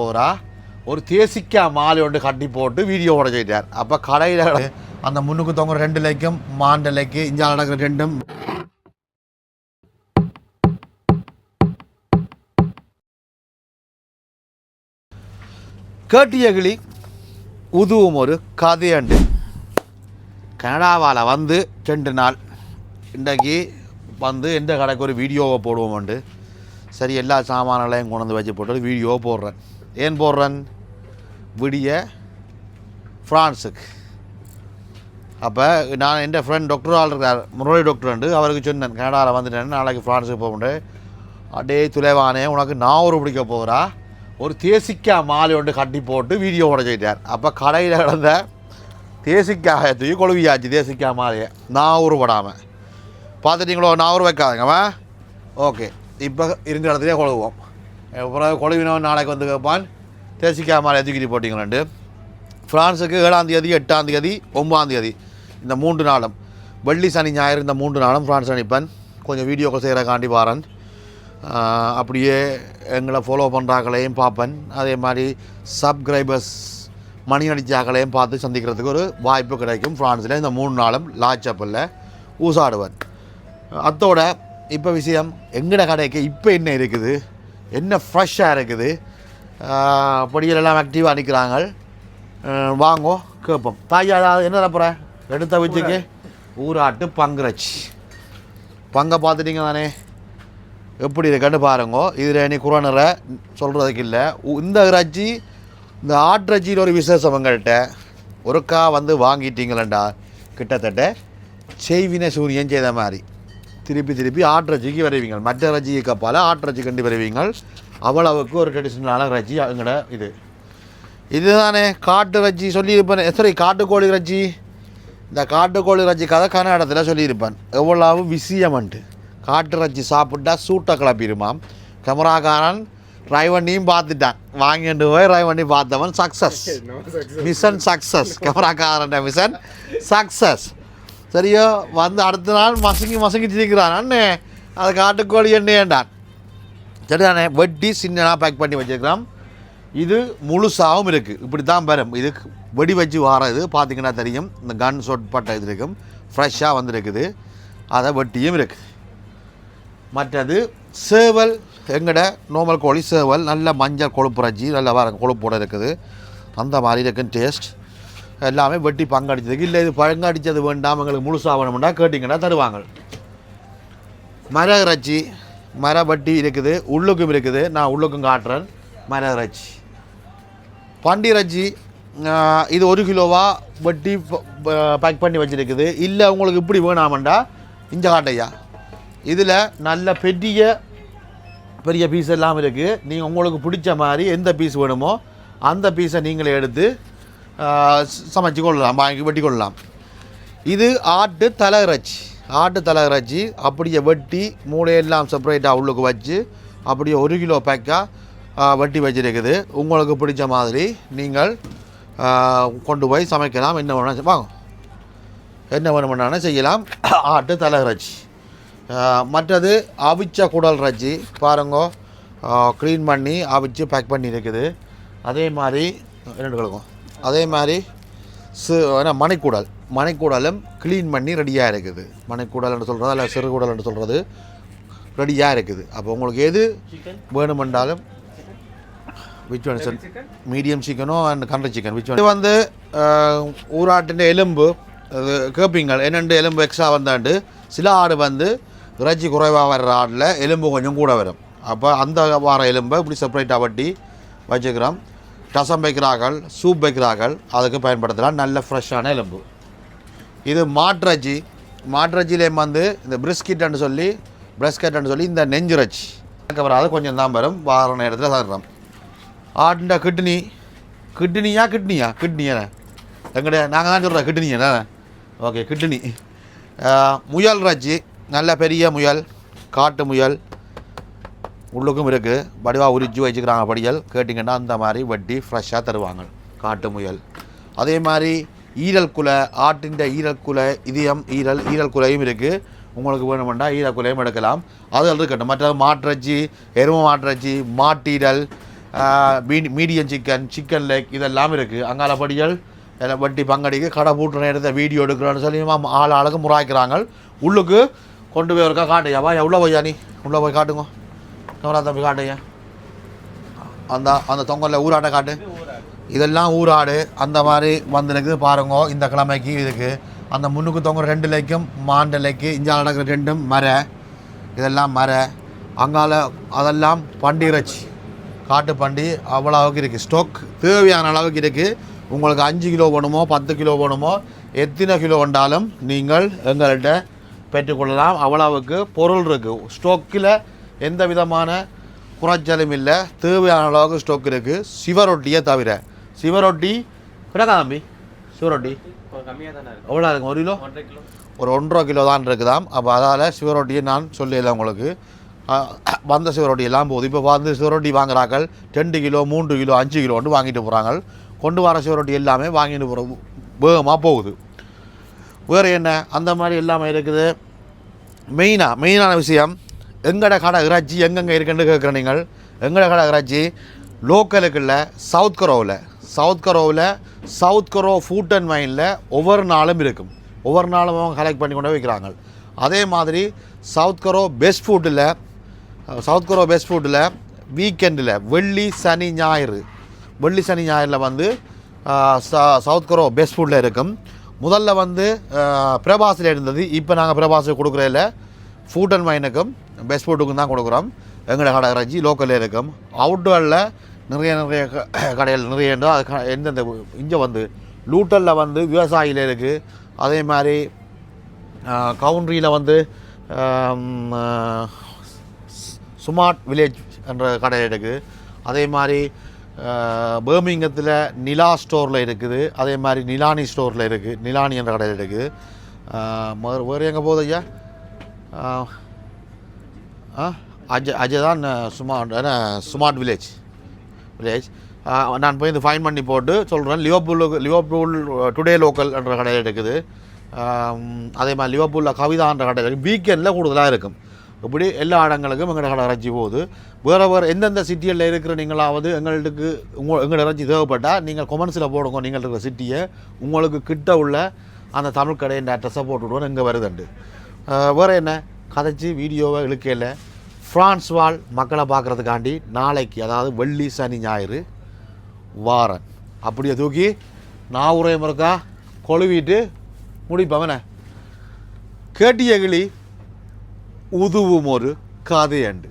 போகிறா ஒரு தேசிக்கா மாலை ஒன்று கட்டி போட்டு வீடியோவோட செய்தார். அப்போ கடையில் அந்த முன்னுக்கு தொங்குற ரெண்டு லைக்கும் மாண்ட லைக்கு இஞ்சால் நடக்கிற ரெண்டும். கேட்டியகிளி உதுவும் ஒரு கதையண்டு கனடாவால் வந்து ரெண்டு நாள். இன்றைக்கு வந்து எந்த கடைக்கு ஒரு வீடியோவை போடுவோம்ண்டு சரி எல்லா சாமான்களையும் கொண்டு வந்து வச்சு போட்டு வீடியோவை போடுறேன். ஏன் போடுறேன்? விடிய ஃப்ரான்ஸுக்கு. அப்போ நான் என் ஃப்ரெண்ட் டாக்டர் ஆள் இருக்கார். முரளி டாக்டர் உண்டு. அவருக்கு சொன்னேன் கனடாவில் வந்துட்டேன். நாளைக்கு ஃப்ரான்ஸுக்கு போகும்போது அடே துளைவானே உனக்கு நான் ஒரு பிடிக்க போகிறா ஒரு தேசிக்கா மாலை ஒன்று கட்டி போட்டு வீடியோ செய்தார் அப்போ கடையில் கிடந்த தேசிக்காக கொழுவியாச்சு தேசிக்கா மாலையை. நான் உருப்படாமல் பார்த்துட்டிங்களோ? நான் உரு வைக்காதங்கம்மா ஓகே இப்போ இருந்த இடத்துலேயே கொழுவோம். அப்புறம் கொழுவினவன் நாளைக்கு வந்து கேட்பான். தேசிக்காய் மாலை தூக்கிட்டு போட்டிங்களாண்டு ஃப்ரான்ஸுக்கு ஏழாம் தேதி எட்டாம் தேதி ஒன்பதாம் தேதி. இந்த மூன்று நாளும். வெள்ளி சனி ஞாயிறு இந்த மூன்று நாளும் ஃப்ரான்ஸ் அனுப்பேன் கொஞ்சம் வீடியோக்கள் செய்கிறக்காண்டி வாரன். அப்படியே எங்களை ஃபாலோ பண்ணுறாக்களையும் பார்ப்பேன். அதே மாதிரி சப்ஸ்கிரைபர்ஸ் மணி அடிச்சாக்களையும் பார்த்து சந்திக்கிறதுக்கு ஒரு வாய்ப்பு கிடைக்கும் ஃப்ரான்ஸில் இந்த மூணு நாளும் லாச்சப்பில் ஊசாடுவேன். அத்தோட இப்போ விஷயம் எங்கட கடைக்கு இப்போ என்ன இருக்குது? என்ன ஃப்ரெஷ்ஷாக இருக்குது? ஆஹ் பொடியெல்லாம் ஆக்டிவாக நிற்கிறாங்க வாங்கோ கேட்போம் தாயா என்ன தப்புற எடுத்த வச்சுக்கு ஊராட்டு பங்குறச்சி பங்கை பார்த்துட்டீங்க தானே? எப்படி இருக்குன்னு பாருங்கோ. இதில் நீ குரோனரை சொல்கிறதுக்கு இல்லை. உ- இந்த இறைச்சி இந்த ஆட்டிறைச்சியில் ஒரு விசேஷம் உங்கள்கிட்ட ஒருக்கா வந்து வாங்கிட்டீங்களண்டா. கிட்டத்தட்ட செய்வின சூரியன் செய்த மாதிரி. திருப்பி திருப்பி ஆட்டிறைச்சிக்கு வருவீங்க மற்ற இறைச்சிக்கு கப்பால் ஆட்டிறைச்சி கண்டு வருவீங்க அவ்வளவுக்கு ஒரு ட்ரெடிஷ்னலான இறைச்சி எங்கட இது. இதுதானே காட்டு இறைச்சி சொல்லியிருப்பேன். சாரி காட்டுக்கோழி இறைச்சி இந்த காட்டுக்கோழி இறைச்சி கதை கன்னடத்தில் சொல்லியிருப்பேன். எவ்வளவு விஷயமன்ட்டு காட்டு இறைச்சி சாப்பிட்டா சூட்டை கிளப்பிடுமாம். கேமராக்காரன் ரைவண்ணியும் பார்த்துட்டான். வாங்கிட்டு போய் ரைவண்ணி பார்த்தவன் சக்ஸஸ் மிஷன் சக்ஸஸ் கேமராக்காரன் மிஷன் சக்ஸஸ் சரியோ வந்து அடுத்த நாள் மசங்கி மசங்கி திரிக்கிறான் அண்ணே அது காட்டுக்கோழி எண்ணெயேண்டான் சரிதானே வெட்டி சின்னனாக பேக் பண்ணி வச்சுருக்கிறான் இது முழுசாகவும் இருக்குது இப்படி தான் வரும் இது வெடி வச்சு வாரது பார்த்தீங்கன்னா தெரியும் இந்த கன் ஷோட் பட்ட இது இருக்கும். ஃப்ரெஷ்ஷாக வந்திருக்குது. அதை வெட்டியும் இருக்குது மற்றது சேவல் எங்கட நோமல் கோழி சேவல் நல்ல மஞ்சள் கொழுப்பு ரஜ்ஜி நல்ல வர கொழுப்போடு இருக்குது. அந்த மாதிரி இருக்கும் டேஸ்ட் எல்லாமே வெட்டி பங்கடிச்சதுக்கு இல்லை இது பழங்கடிச்சது வேண்டாம் எங்களுக்கு முழுசாக வேணும்னா கேட்டிங்கன்னா தருவாங்க. மர இறைச்சி மர வட்டி இருக்குது உள்ளுக்கும் இருக்குது. நான் உள்ளுக்கும் காட்டுறேன். மர இறைச்சி பண்டி இறைச்சி இது ஒரு கிலோவாக வட்டி பேக் பண்ணி வச்சுருக்குது. இல்லை உங்களுக்கு இப்படி வேணாமண்டா? இஞ்ச காட்டையா இதில் நல்ல பெரிய பெரிய பீஸ் எல்லாம் இருக்குது நீங்கள் உங்களுக்கு பிடிச்ச மாதிரி எந்த பீஸ் வேணுமோ அந்த பீஸை நீங்களே எடுத்து சமைச்சு கொள்ளலாம் வாங்கி வெட்டி கொள்ளலாம் இது ஆட்டு தலை இறைச்சி ஆட்டு தலை இறைச்சி அப்படியே வெட்டி மூளையெல்லாம் செப்பரேட்டாக உள்ளுக்கு வச்சு அப்படியே ஒரு கிலோ பேக்காக வெட்டி வச்சுருக்குது உங்களுக்கு பிடிச்ச மாதிரி நீங்கள் கொண்டு போய் சமைக்கலாம் என்ன வேணால் வாங்க என்ன வேணுமென்னாலும் செய்யலாம் ஆட்டு தலை இறைச்சி மற்றது அவிச்ச குடல் இறைச்சி பாருங்க க்ளீன் பண்ணி அவிச்சு பேக் பண்ணி இருக்குது அதே மாதிரி ரெண்டு கிழக்கும் அதே மாதிரி சு என்ன மணிக்கூடல் மணிக்கூடலும் க்ளீன் பண்ணி ரெடியாக இருக்குது. மணிக்கூடல்னு சொல்கிறது அல்ல சிறுகுடல்னு சொல்கிறது ரெடியாக இருக்குது. அப்போ உங்களுக்கு எது வேணுமென்றாலும் விச் ஒன் சார் மீடியம் சிக்கனோ அண்ட் கண்ட்ரி சிக்கன் விச் இது வந்து ஊராட்டின் எலும்பு அது கேட்பீங்க என்னென்று எலும்பு எக்ஸ்ட்ரா வந்தாண்டு சில ஆடு வந்து இறைச்சி குறைவாக வர்ற ஆடில் எலும்பு கொஞ்சம் கூட வரும். அப்போ அந்த வார எலும்பை இப்படி செப்பரேட்டாக வட்டி வச்சுக்கிறோம். ரசம் வைக்கிறார்கள் சூப் வைக்கிறார்கள் அதுக்கு பயன்படுத்தலாம். நல்ல ஃப்ரெஷ்ஷான எலும்பு. இது மாட்ரஜி. மாட்ரஜிலேயும் வந்து இந்த பிரிஸ்கிட்னு சொல்லி பிரெஸ்கெட்னு சொல்லி இந்த நெஞ்சிறச்சி வராது கொஞ்சம் தான் வரும். வார நேரத்தில் சாப்பிட்றோம் ஆட்டுண்ட கிட்னி. கிட்னியா கிட்னியா? கிட்னியா எங்கடைய நாங்கள் தான் சொல்கிறோம் கிட்னியா ஓகே கிட்னி. முயல் ரஜி. நல்ல பெரிய முயல். காட்டு முயல். உள்ளுக்கும் இருக்குது வடிவாக உரிச்சு வச்சுக்கிறாங்க படியல் கேட்டிங்கன்னா அந்த மாதிரி வட்டி ஃப்ரெஷ்ஷாக தருவாங்க. காட்டு முயல். அதே மாதிரி ஈரல் குலை ஆட்டின் ஈரல் குலை இதயம் ஈரல் ஈரல் குலையும் இருக்குது உங்களுக்கு வேணுமெண்டா ஈரல் குலையும் எடுக்கலாம். அது இருக்கட்டும். மற்ற மாட்டிறச்சி எருமை மாட்டிறச்சி மாட்டீரல் மீடியம் சிக்கன் சிக்கன் லெக் இதெல்லாம் இருக்குது அங்கால படிகள் வட்டி பங்கடிக்கு கடை பூட்டுற நேரத்தை வீடியோ எடுக்கிறோன்னு சொல்லி ஆள் ஆளுக்கு முறாய்க்கிறாங்க. உள்ளுக்கு கொண்டு போய் ஒருக்கா காட்டுயா எவ்வளோ போய்யா நீ உள்ளே போய் காட்டுங்க. கமரா தம்பி காட்டுங்க. அந்த அந்த தொங்கலில் ஊராட்டை காட்டு. இதெல்லாம் ஊராடு. அந்த மாதிரி வந்துருக்குது பாருங்க இந்த கிழமைக்கு இதுக்கு. அந்த முன்னுக்கு தொங்குற ரெண்டு லைக்கும் மாண்ட லைக்கு இங்கே நடக்கிற ரெண்டும் மர. இதெல்லாம் மர. அங்கால அதெல்லாம் பண்டி இறைச்சி. காட்டு பண்டி அவ்வளோ அளவுக்கு இருக்குது ஸ்டோக் தேவையான அளவுக்கு இருக்குது உங்களுக்கு அஞ்சு கிலோ வேணுமோ பத்து கிலோ வேணுமோ எத்தனை கிலோ வேண்டாலும் நீங்கள் எங்கள்கிட்ட பெற்றுக்கொள்ளலாம். அவ்வளவுக்கு பொருள் இருக்குது ஸ்டோக்கில் எந்த விதமான குறைச்சலும் இல்லை. தேவையான அளவுக்கு ஸ்டோக் இருக்குது சிவரொட்டியை தவிர. சிவரொட்டி கிடக்கா தம்பி சிவரொட்டி எவ்வளோ இருக்கும் ஒரு கிலோ? ஒரு ஒன்றரை கிலோ தான் இருக்குதாம். அப்போ அதால் சிவரொட்டியை நான் சொல்லல உங்களுக்கு. வந்த சிவரொட்டி எல்லாம் போகுது இப்போ வந்து சிவரொட்டி வாங்குறாக்கள் ரெண்டு கிலோ மூன்று கிலோ அஞ்சு கிலோன்னு வாங்கிட்டு போகிறாங்க கொண்டு வர சிவரொட்டி எல்லாமே வாங்கிட்டு போகிற வேகமாக போகுது. வேறு என்ன? அந்த மாதிரி எல்லாமே இருக்குது. மெயினாக மெயினான விஷயம் எங்கட கடை இறைச்சி எங்கெங்கே இருக்குன்னு கேட்குற நீங்கள்? எங்கட கடை இறைச்சி லோக்கலுக்குள்ள South Harrow. South Harrow South Harrow food and வைனில் ஒவ்வொரு நாளும் இருக்கும். ஒவ்வொரு நாளும் அவங்க கலெக்ட் பண்ணி கொண்டு வைக்கிறாங்க. அதே மாதிரி சவுத் கரோ பெஸ்ட் ஃபுட்டில் சவுத் கரோ பெஸ்ட் ஃபுட்டில் வீக்கெண்டில் வெள்ளி சனி ஞாயிறு. வெள்ளி சனி ஞாயிறில் வந்து ச- சவுத் கரோ பெஸ்ட் ஃபுட்டில் இருக்கும். முதல்ல வந்து பிரபாஸில் இருந்தது. இப்போ நாங்கள் பிரபாஸுக்கு கொடுக்குறதில்ல. ஃபுட் அண்ட் வைனுக்கும் பெஸ்ட் தான் கொடுக்குறோம். எங்களோட கடை இறைச்சி லோக்கலில் இருக்கும். அவுட்டோரில் நிறைய நிறைய க- கடைகள் நிறைய உண்டு. அது க- எந்தெந்த இங்கே வந்து லூட்டலில் வந்து விவசாயியில் இருக்குது அதே மாதிரி கவுண்ட்ரியில் வந்து சுமார்ட் வில்லேஜ் என்ற கடை இருக்குது அதே மாதிரி பேர்மிங்கத்தில் நிலா ஸ்டோரில் இருக்குது. அதே மாதிரி நிலானி ஸ்டோரில் இருக்குது நிலானி என்ற கடையில் இருக்குது வேறு எங்கே போகுது ஐயா? அஜய் அஜய் தான் சுமார்ட் என்ன ஸ்மார்ட் வில்லேஜ் வில்லேஜ் நான் போய் இந்த ஃபைன் பண்ணி போட்டு சொல்கிறேன் லியோபூல் லியோபூல் டுடே லோக்கல் என்ற கடையில் இருக்குது. Um, அதே மாதிரி லியோபூலில் கவிதான்ற கடையில் இருக்குது வீக்கெண்டில் கூடுதலாக இருக்கும். இப்படி எல்லா இடங்களுக்கும் எங்களோட கடை இறைச்சி போகுது. வேறு வேறு எந்தெந்த சிட்டியில் இருக்கிற நீங்களாவது எங்களுக்கு உங்கள் எங்களோட இறைச்சி தேவைப்பட்டால் நீங்கள் கொமெண்ட்ஸில் போடுங்க. நீங்கள் இருக்கிற சிட்டியை உங்களுக்கு கிட்ட உள்ள அந்த தமிழ் கடையின் அட்ரஸை போட்டு விடுவோம் இங்கே வருதுண்டு. Uh, வேறு என்ன? கதைச்சி வீடியோவை இழுக்கையில் ஃப்ரான்ஸ் வாழ் மக்களை பார்க்குறதுக்காண்டி நாளைக்கு அதாவது வெள்ளி சனி ஞாயிறு வாரன். அப்படியே தூக்கி நான் உரைய முறுக்கா கொழுவிட்டு முடிப்பவன கேட்டிய கிளி உதுவும் ஒரு கதையண்டு.